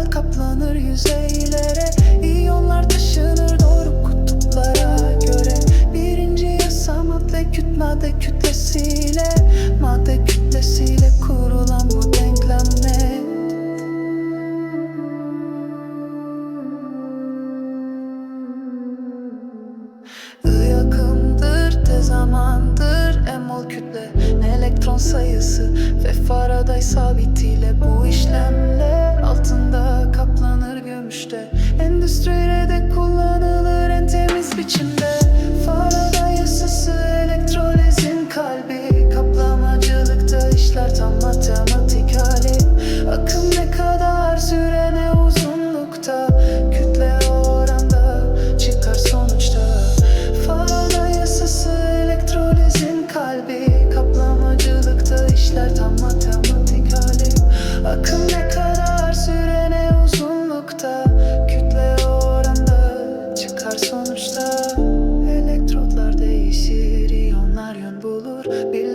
Metal kaplanır yüzeylere İyonlar taşınır doğru kutuplara göre. Birinci yasa madde küt madde kütlesiyle Madde kütlesiyle kurulan bu denklemle I akımdır, tezamandır Emol kütle, elektron sayısı Ve Faraday sabitiyle bu işlemle that you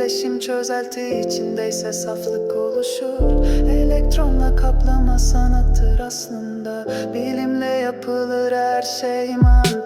Birleşim çözelti içindeyse saflık oluşur. Elektronla kaplama sanattır aslında. Bilimle yapılır her şey mantıkla